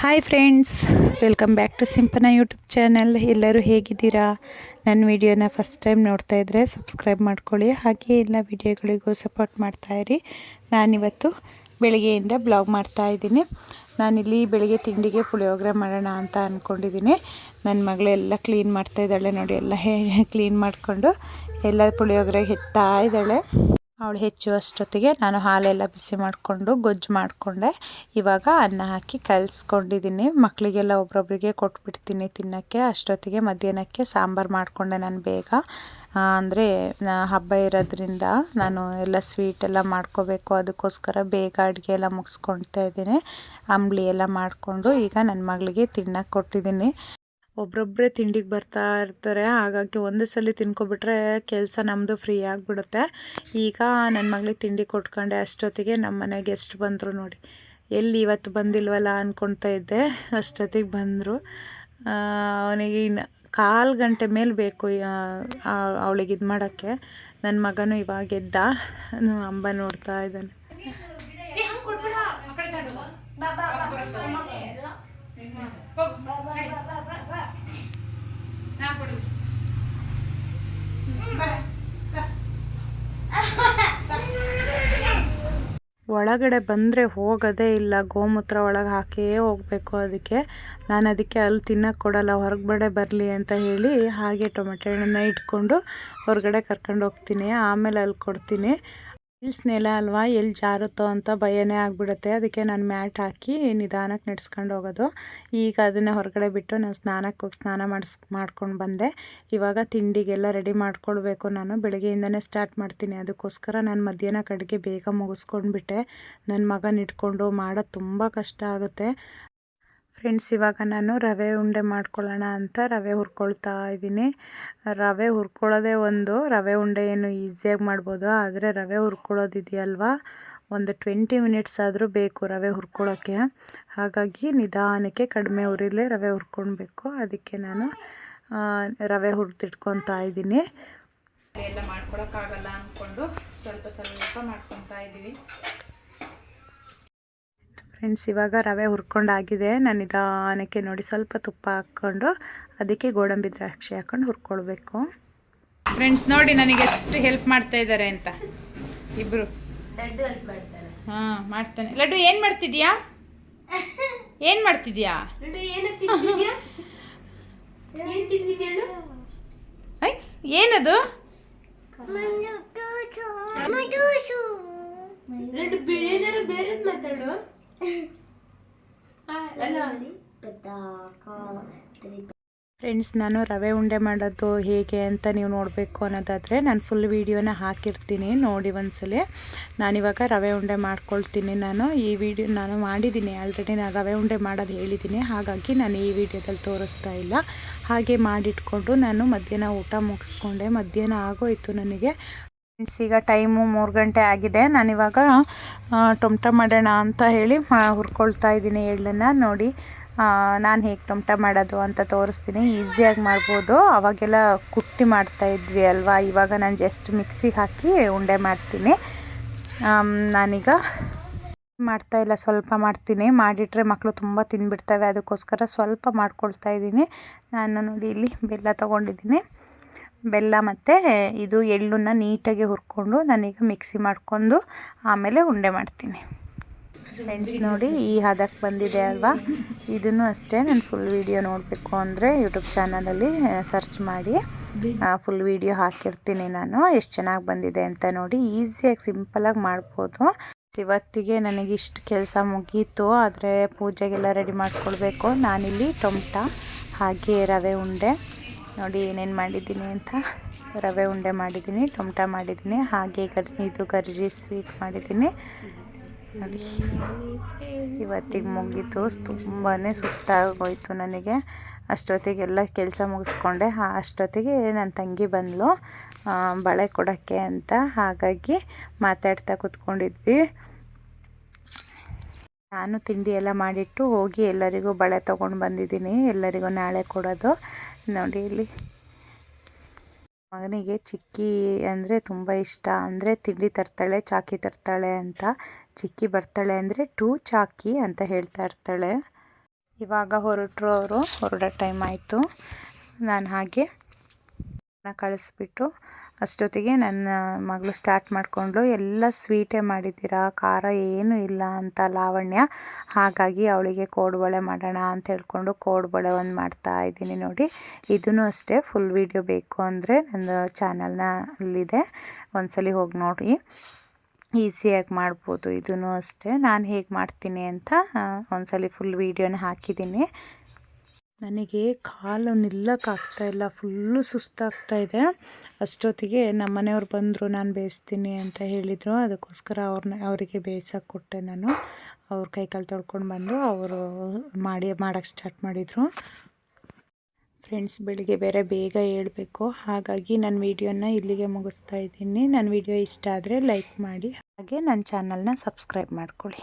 Hi friends welcome back to Simpana YouTube channel ಎಲ್ಲರೂ ಹೇಗಿದ್ದೀರಾ? ನನ್ನ ವಿಡಿಯೋನ ಫಸ್ಟ್ ಟೈಮ್ ನೋಡ್ತಾ ಇದ್ದರೆ ಸಬ್ಸ್ಕ್ರೈಬ್ ಮಾಡ್ಕೊಳ್ಳಿ. ಹಾಗೆ ಎಲ್ಲ ವಿಡಿಯೋಗಳಿಗೂ ಸಪೋರ್ಟ್ ಮಾಡ್ತಾಯಿರಿ ನಾನಿವತ್ತು ಬೆಳಗ್ಗೆಯಿಂದ ಬ್ಲಾಗ್ ಮಾಡ್ತಾ ಇದ್ದೀನಿ. ನಾನಿಲ್ಲಿ ಬೆಳಗ್ಗೆ ತಿಂಡಿಗೆ ಪುಳಿಯೋಗರೆ ಮಾಡೋಣ ಅಂತ ಅಂದ್ಕೊಂಡಿದ್ದೀನಿ ನನ್ನ ಮಗಳು ಎಲ್ಲ ಕ್ಲೀನ್ ಮಾಡ್ತಾ ಇದ್ದಾಳೆ ನೋಡಿ, ಎಲ್ಲ ಕ್ಲೀನ್ ಮಾಡಿಕೊಂಡು ಎಲ್ಲ ಪುಳಿಯೋಗರೆ ಹೆತ್ತಾ ಇದ್ದಾಳೆ. ಅವಳು ಹೆಚ್ಚುವಷ್ಟೊತ್ತಿಗೆ ನಾನು ಹಾಲೆಲ್ಲ ಬಿಸಿ ಮಾಡಿಕೊಂಡು ಗೊಜ್ಜು ಮಾಡಿಕೊಂಡೆ. ಇವಾಗ ಅನ್ನ ಹಾಕಿ ಕಲಿಸ್ಕೊಂಡಿದ್ದೀನಿ. ಮಕ್ಕಳಿಗೆಲ್ಲ ಒಬ್ರೊಬ್ರಿಗೆ ಕೊಟ್ಬಿಡ್ತೀನಿ ತಿನ್ನೋಕ್ಕೆ. ಅಷ್ಟೊತ್ತಿಗೆ ಮಧ್ಯಾಹ್ನಕ್ಕೆ ಸಾಂಬಾರು ಮಾಡಿಕೊಂಡೆ ನಾನು ಬೇಗ. ಅಂದರೆ ಹಬ್ಬ ಇರೋದ್ರಿಂದ ನಾನು ಎಲ್ಲ ಸ್ವೀಟ್ ಎಲ್ಲ ಮಾಡ್ಕೋಬೇಕು. ಅದಕ್ಕೋಸ್ಕರ ಬೇಗ ಅಡುಗೆ ಎಲ್ಲ ಮುಗಿಸ್ಕೊಳ್ತಾ ಇದ್ದೀನಿ. ಅಂಬ್ಲಿ ಎಲ್ಲ ಮಾಡಿಕೊಂಡು ಈಗ ನನ್ನ ಮಗಳಿಗೆ ತಿನ್ನಕ್ಕೆ ಕೊಟ್ಟಿದ್ದೀನಿ. ಒಬ್ರೊಬ್ಬರೇ ತಿಂಡಿಗೆ ಬರ್ತಾ ಇರ್ತಾರೆ. ಹಾಗಾಗಿ ಒಂದೇ ಸಲ ತಿನ್ಕೊಬಿಟ್ರೆ ಕೆಲಸ ನಮ್ಮದು ಫ್ರೀ ಆಗಿಬಿಡುತ್ತೆ. ಈಗ ನನ್ನ ಮಗಳಿಗೆ ತಿಂಡಿ ಕೊಟ್ಕೊಂಡೆ ಅಷ್ಟೊತ್ತಿಗೆ ನಮ್ಮ ಮನೆಗೆ ಎಷ್ಟು ಬಂದರು ನೋಡಿ. ಎಲ್ಲಿ ಇವತ್ತು ಬಂದಿಲ್ವಲ್ಲ ಅಂದ್ಕೊಳ್ತಾ ಇದ್ದೆ. ಅಷ್ಟೊತ್ತಿಗೆ ಬಂದರು. ಅವನಿಗೆ ಇನ್ನು ಕಾಲು ಗಂಟೆ ಮೇಲೆ ಬೇಕು ಅವಳಿಗೆ ಇದು ಮಾಡೋಕ್ಕೆ. ನನ್ನ ಮಗನೂ ಇವಾಗ ಎದ್ದ. ಅಂಬ ನೋಡ್ತಾ ಇದ್ದಾನೆ. ಒಳಗಡೆ ಬಂದರೆ ಹೋಗೋದೇ ಇಲ್ಲ. ಗೋಮೂತ್ರ ಒಳಗೆ ಹಾಕಿಯೇ ಹೋಗಬೇಕು ಅದಕ್ಕೆ. ನಾನು ಅದಕ್ಕೆ ಅಲ್ಲಿ ತಿನ್ನೋಕ್ಕೆ ಕೊಡಲ್ಲ. ಹೊರಗಡೆ ಬರಲಿ ಅಂತ ಹೇಳಿ ಹಾಗೆ ಟೊಮೆಟೊ ಹಣ್ಣನ್ನ ಇಟ್ಕೊಂಡು ಹೊರಗಡೆ ಕರ್ಕೊಂಡು ಹೋಗ್ತೀನಿ. ಆಮೇಲೆ ಅಲ್ಲಿ ಕೊಡ್ತೀನಿ. ಹಿಲ್ಸ್ ನೆಲ ಅಲ್ವಾ ಎಲ್ಲಿ ಜಾರುತ್ತೋ ಅಂತ ಭಯನೇ ಆಗಿಬಿಡುತ್ತೆ. ಅದಕ್ಕೆ ನಾನು ಮ್ಯಾಟ್ ಹಾಕಿ ನಿಧಾನಕ್ಕೆ ನಡೆಸ್ಕೊಂಡು ಹೋಗೋದು. ಈಗ ಅದನ್ನು ಹೊರಗಡೆ ಬಿಟ್ಟು ನಾನು ಸ್ನಾನಕ್ಕೆ ಹೋಗಿ ಸ್ನಾನ ಮಾಡಿಸ್, ಮಾಡ್ಕೊಂಡು ಬಂದೆ. ಇವಾಗ ತಿಂಡಿಗೆಲ್ಲ ರೆಡಿ ಮಾಡ್ಕೊಳ್ಬೇಕು ನಾನು. ಬೆಳಗ್ಗೆಯಿಂದನೇ ಸ್ಟಾರ್ಟ್ ಮಾಡ್ತೀನಿ. ಅದಕ್ಕೋಸ್ಕರ ನಾನು ಮಧ್ಯಾಹ್ನ ಕಡೆಗೆ ಬೇಗ ಮುಗಿಸ್ಕೊಂಡ್ಬಿಟ್ಟೆ. ನನ್ನ ಮಗನ ಇಟ್ಕೊಂಡು ಮಾಡೋದು ತುಂಬ ಕಷ್ಟ ಆಗುತ್ತೆ. ಫ್ರೆಂಡ್ಸ್ ಇವಾಗ ನಾನು ರವೆ ಉಂಡೆ ಮಾಡ್ಕೊಳ್ಳೋಣ ಅಂತ ರವೆ ಹುರ್ಕೊಳ್ತಾ ಇದ್ದೀನಿ. ರವೆ ಹುರ್ಕೊಳ್ಳೋದೇ ಒಂದು, ರವೆ ಉಂಡೆ ಏನು ಈಸಿಯಾಗಿ ಮಾಡ್ಬೋದು, ಆದರೆ ರವೆ ಹುರ್ಕೊಳ್ಳೋದಿದೆಯಲ್ವಾ ಒಂದು ಟ್ವೆಂಟಿ ಮಿನಿಟ್ಸ್ ಆದರೂ ಬೇಕು ರವೆ ಹುರ್ಕೊಳ್ಳೋಕ್ಕೆ ಹಾಗಾಗಿ ನಿಧಾನಕ್ಕೆ ಕಡಿಮೆ ಉರಿಲೇ ರವೆ ಹುರ್ಕೊಳ್ಬೇಕು. ಅದಕ್ಕೆ ನಾನು ರವೆ ಹುರಿದಿಟ್ಕೊತಾ ಇದ್ದೀನಿ. ಎಲ್ಲ ಮಾಡ್ಕೊಳಕ್ಕಾಗಲ್ಲ ಅಂದ್ಕೊಂಡು ಸ್ವಲ್ಪ ಸ್ವಲ್ಪ ಮಾಡ್ಕೊತಾ ಇದ್ದೀವಿ. ಫ್ರೆಂಡ್ಸ್ ಇವಾಗ ರವೆ ಹುರ್ಕೊಂಡಾಗಿದೆ. ನಾನು ನಿಧಾನಕ್ಕೆ ನೋಡಿ ಸ್ವಲ್ಪ ತುಪ್ಪ ಹಾಕ್ಕೊಂಡು ಅದಕ್ಕೆ ಗೋಡಂಬಿ ದ್ರಾಕ್ಷಿ ಹಾಕ್ಕೊಂಡು ಹುರ್ಕೊಳ್ಬೇಕು. ಫ್ರೆಂಡ್ಸ್ ನೋಡಿ ನನಗೆ ಎಷ್ಟು ಹೆಲ್ಪ್ ಮಾಡ್ತಾ ಇದ್ದಾರೆ ಅಂತ. ಇಬ್ಬರು ಹಾಂ ಮಾಡ್ತಾನೆ. ಲಡ್ಡು ಏನು ಮಾಡ್ತಿದ್ಯಾ ಏನು ಮಾಡ್ತಿದ್ಯಾ ಏನದು? ಬೇರೆ ಮಾತಾಡು. ಫ್ರೆಂಡ್ಸ್ ನಾನು ರವೆ ಉಂಡೆ ಮಾಡೋದು ಹೇಗೆ ಅಂತ ನೀವು ನೋಡಬೇಕು ಅನ್ನೋದಾದರೆ ನಾನು ಫುಲ್ ವೀಡಿಯೋನ ಹಾಕಿರ್ತೀನಿ. ನೋಡಿ ಒಂದ್ಸಲ. ನಾನಿವಾಗ ರವೆ ಉಂಡೆ ಮಾಡ್ಕೊಳ್ತೀನಿ ನಾನು. ಈ ವಿಡಿಯೋ ನಾನು ಮಾಡಿದ್ದೀನಿ. ಆಲ್ರೆಡಿ ನಾನು ರವೆ ಉಂಡೆ ಮಾಡೋದು ಹೇಳಿದ್ದೀನಿ. ಹಾಗಾಗಿ ನಾನು ಈ ವಿಡಿಯೋದಲ್ಲಿ ತೋರಿಸ್ತಾ ಇಲ್ಲ. ಹಾಗೆ ಮಾಡಿಟ್ಕೊಂಡು ನಾನು ಮಧ್ಯಾಹ್ನ ಊಟ ಮುಗಿಸ್ಕೊಂಡೆ. ಮಧ್ಯಾಹ್ನ ಆಗೋಯಿತು ನನಗೆ. ಫ್ರೆಂಡ್ಸ್ ಈಗ ಟೈಮು ಮೂರು ಗಂಟೆ ಆಗಿದೆ. ನಾನಿವಾಗ ಟೊಮಟ ಮಾಡೋಣ ಅಂತ ಹೇಳಿ ಹುರ್ಕೊಳ್ತಾ ಇದ್ದೀನಿ ಎಳ್ಳನ್ನು ನೋಡಿ. ನಾನು ಹೇಗೆ ಟೊಮಟ ಮಾಡೋದು ಅಂತ ತೋರಿಸ್ತೀನಿ. ಈಸಿಯಾಗಿ ಮಾಡ್ಬೋದು. ಅವಾಗೆಲ್ಲ ಕುಟ್ಟಿ ಮಾಡ್ತಾ ಇದ್ವಿ ಅಲ್ವಾ? ಇವಾಗ ನಾನು ಜಸ್ಟ್ ಮಿಕ್ಸಿಗೆ ಹಾಕಿ ಉಂಡೆ ಮಾಡ್ತೀನಿ. ನಾನೀಗ ಮಾಡ್ತಾ ಇಲ್ಲ, ಸ್ವಲ್ಪ ಮಾಡ್ತೀನಿ. ಮಾಡಿಟ್ರೆ ಮಕ್ಕಳು ತುಂಬ ತಿಂದ್ಬಿಡ್ತವೆ ಅದಕ್ಕೋಸ್ಕರ ಸ್ವಲ್ಪ ಮಾಡ್ಕೊಳ್ತಾ ಇದ್ದೀನಿ. ನಾನು ನೋಡಿ ಇಲ್ಲಿ ಬೆಲ್ಲ ತೊಗೊಂಡಿದ್ದೀನಿ. ಬೆಲ್ಲ ಮತ್ತು ಇದು ಎಳ್ಳನ್ನು ನೀಟಾಗಿ ಹುರ್ಕೊಂಡು ನಾನೀಗ ಮಿಕ್ಸಿ ಮಾಡ್ಕೊಂಡು ಆಮೇಲೆ ಉಂಡೆ ಮಾಡ್ತೀನಿ. ಫ್ರೆಂಡ್ಸ್ ನೋಡಿ, ಈ ಹದಕ್ಕೆ ಬಂದಿದೆ ಅಲ್ವಾ? ಇದನ್ನು ಅಷ್ಟೇ ನಾನು ಫುಲ್ ವೀಡಿಯೋ ನೋಡಬೇಕು ಅಂದರೆ ಯೂಟ್ಯೂಬ್ ಚಾನಲಲ್ಲಿ ಸರ್ಚ್ ಮಾಡಿ ಫುಲ್ ವೀಡಿಯೋ ಹಾಕಿರ್ತೀನಿ ನಾನು. ಎಷ್ಟು ಚೆನ್ನಾಗಿ ಬಂದಿದೆ ಅಂತ ನೋಡಿ ಈಸಿಯಾಗಿ ಸಿಂಪಲಾಗಿ ಮಾಡ್ಬೋದು. ಇವತ್ತಿಗೆ ನನಗೆ ಇಷ್ಟು ಕೆಲಸ ಮುಗೀತು, ಆದರೆ ಪೂಜೆಗೆಲ್ಲ ರೆಡಿ ಮಾಡಿಕೊಳ್ಬೇಕು. ನಾನಿಲ್ಲಿ ಟೊಮ್ಟ, ಹಾಗೆ ರವೆ ಉಂಡೆ. ನೋಡಿ ಏನೇನು ಮಾಡಿದ್ದೀನಿ ಅಂತ. ರವೆ ಉಂಡೆ ಮಾಡಿದ್ದೀನಿ, ಟೊಮಟ ಮಾಡಿದ್ದೀನಿ, ಹಾಗೆ ಗರ್, ಇದು ಗರ್ಜಿ ಸ್ವೀಟ್ ಮಾಡಿದ್ದೀನಿ. ನೋಡಿ, ಇವತ್ತಿಗೆ ಮುಗೀತು. ತುಂಬಾ ಸುಸ್ತಾಗೋಯ್ತು ನನಗೆ. ಅಷ್ಟೊತ್ತಿಗೆಲ್ಲ ಕೆಲಸ ಮುಗಿಸ್ಕೊಂಡೆ. ಅಷ್ಟೊತ್ತಿಗೆ ನನ್ನ ತಂಗಿ ಬಂದಳು ಬಳೆ ಕೊಡೋಕ್ಕೆ ಅಂತ. ಹಾಗಾಗಿ ಮಾತಾಡ್ತಾ ಕೂತ್ಕೊಂಡಿದ್ವಿ. ನಾನು ತಿಂಡಿ ಎಲ್ಲ ಮಾಡಿಟ್ಟು ಹೋಗಿ ಎಲ್ಲರಿಗೂ ಬಳೆ ತೊಗೊಂಡು ಬಂದಿದ್ದೀನಿ. ಎಲ್ಲರಿಗೂ ನಾಳೆ ಕೊಡೋದು. ನೋಡಿ ಇಲ್ಲಿ. ಮಗನಿಗೆ ಚಿಕ್ಕಿ ಅಂದರೆ ತುಂಬ ಇಷ್ಟ. ಅಂದರೆ ತಿಂಡಿ ತರ್ತಾಳೆ, ಚಾಕಿ ತರ್ತಾಳೆ ಅಂತ. ಚಿಕ್ಕಿ ಬರ್ತಾಳೆ ಅಂದರೆ ಟೂ ಚಾಕಿ ಅಂತ ಹೇಳ್ತಾ ಇರ್ತಾಳೆ. ಇವಾಗ ಹೊರಟರು ಅವರು, ಹೊರಡೋ ಟೈಮ್ ಆಯಿತು. ನಾನು ಹಾಗೆ ಕಳಿಸ್ಬಿಟ್ಟು ಅಷ್ಟೊತ್ತಿಗೆ ನನ್ನ ಮಗಳು ಸ್ಟಾರ್ಟ್ ಮಾಡಿಕೊಂಡ್ಳು ಎಲ್ಲ ಸ್ವೀಟೇ ಮಾಡಿದ್ದೀರಾ? ಖಾರ ಏನೂ ಇಲ್ಲ ಅಂತ ಲಾವಣ್ಯ. ಹಾಗಾಗಿ ಅವಳಿಗೆ ಕೋಡುಬಳೆ ಮಾಡೋಣ ಅಂತ ಹೇಳ್ಕೊಂಡು ಕೋಡುಬಳೆ ಒಂದು ಮಾಡ್ತಾ ಇದ್ದೀನಿ ನೋಡಿ. ಇದೂ ಅಷ್ಟೇ ಫುಲ್ ವೀಡಿಯೋ ಬೇಕು ಅಂದರೆ ನನ್ನ ಚಾನಲ್ನ ಅಲ್ಲಿದೆ. ಒಂದ್ಸಲಿ ಹೋಗಿ ನೋಡಿ. ಈಸಿಯಾಗಿ ಮಾಡ್ಬೋದು ಇದೂ ಅಷ್ಟೇ. ನಾನು ಹೇಗೆ ಮಾಡ್ತೀನಿ ಅಂತ ಒಂದ್ಸಲಿ ಫುಲ್ ವೀಡಿಯೋನ ಹಾಕಿದ್ದೀನಿ. ನನಗೆ ಕಾಲು ನಿಲ್ಲಕ್ಕಾಗ್ತಾ ಇಲ್ಲ, ಫುಲ್ಲು ಸುಸ್ತಾಗ್ತಾ ಇದೆ. ಅಷ್ಟೊತ್ತಿಗೆ ನಮ್ಮ ಮನೆಯವ್ರು ಬಂದರು, ನಾನು ಬೇಯಿಸ್ತೀನಿ ಅಂತ ಹೇಳಿದರು. ಅದಕ್ಕೋಸ್ಕರ ಅವ್ರನ್ನ ಅವರಿಗೆ ಬೇಯಿಸೋಕೆ ಕೊಟ್ಟೆ ನಾನು. ಅವ್ರ ಕೈ ಕಾಲು ತೊಳ್ಕೊಂಡು ಬಂದು ಅವರು ಮಾಡಿ ಮಾಡೋಕ್ಕೆ ಸ್ಟಾರ್ಟ್ ಮಾಡಿದರು. ಫ್ರೆಂಡ್ಸ್ ಬೆಳಿಗ್ಗೆ ಬೇರೆ ಬೇಗ ಹೇಳಬೇಕು. ಹಾಗಾಗಿ ನನ್ನ ವೀಡಿಯೋನ ಇಲ್ಲಿಗೆ ಮುಗಿಸ್ತಾ ಇದ್ದೀನಿ. ನನ್ನ ವೀಡಿಯೋ ಇಷ್ಟ ಆದರೆ ಲೈಕ್ ಮಾಡಿ, ಹಾಗೆ ನನ್ನ ಚಾನಲ್ನ ಸಬ್ಸ್ಕ್ರೈಬ್ ಮಾಡ್ಕೊಳ್ಳಿ.